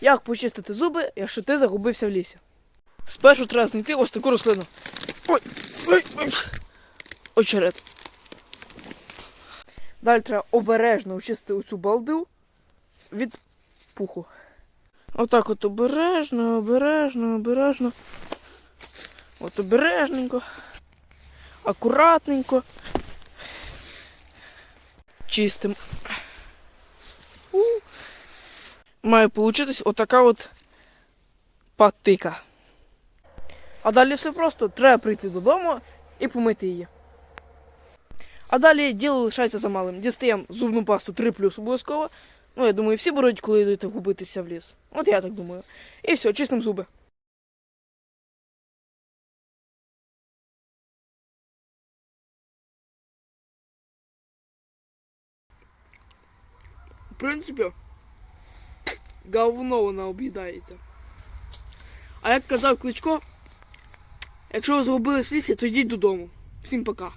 Як почистити зуби, якщо ти загубився в лісі? Спершу треба знайти ось таку рослину. Ой, ой, ой. Очерет. Далі треба обережно очистити оцю балду від пуху. Отак от обережно, обережно, обережно. От обережненько. Акуратненько. Чистим. Має получитись отака от патика. А далі все просто. Треба прийти додому і помити її. А далі діло лишається за малим. Дістаємо зубну пасту 3 плюс обов'язково. Ну, я думаю, всі беруть, коли йдете губитися в ліс. От я так думаю. І все, чистимо зуби. В принципі, говно вона об'їдається. А як казав Кличко, якщо ви згубили в то йдіть додому. Всім пока.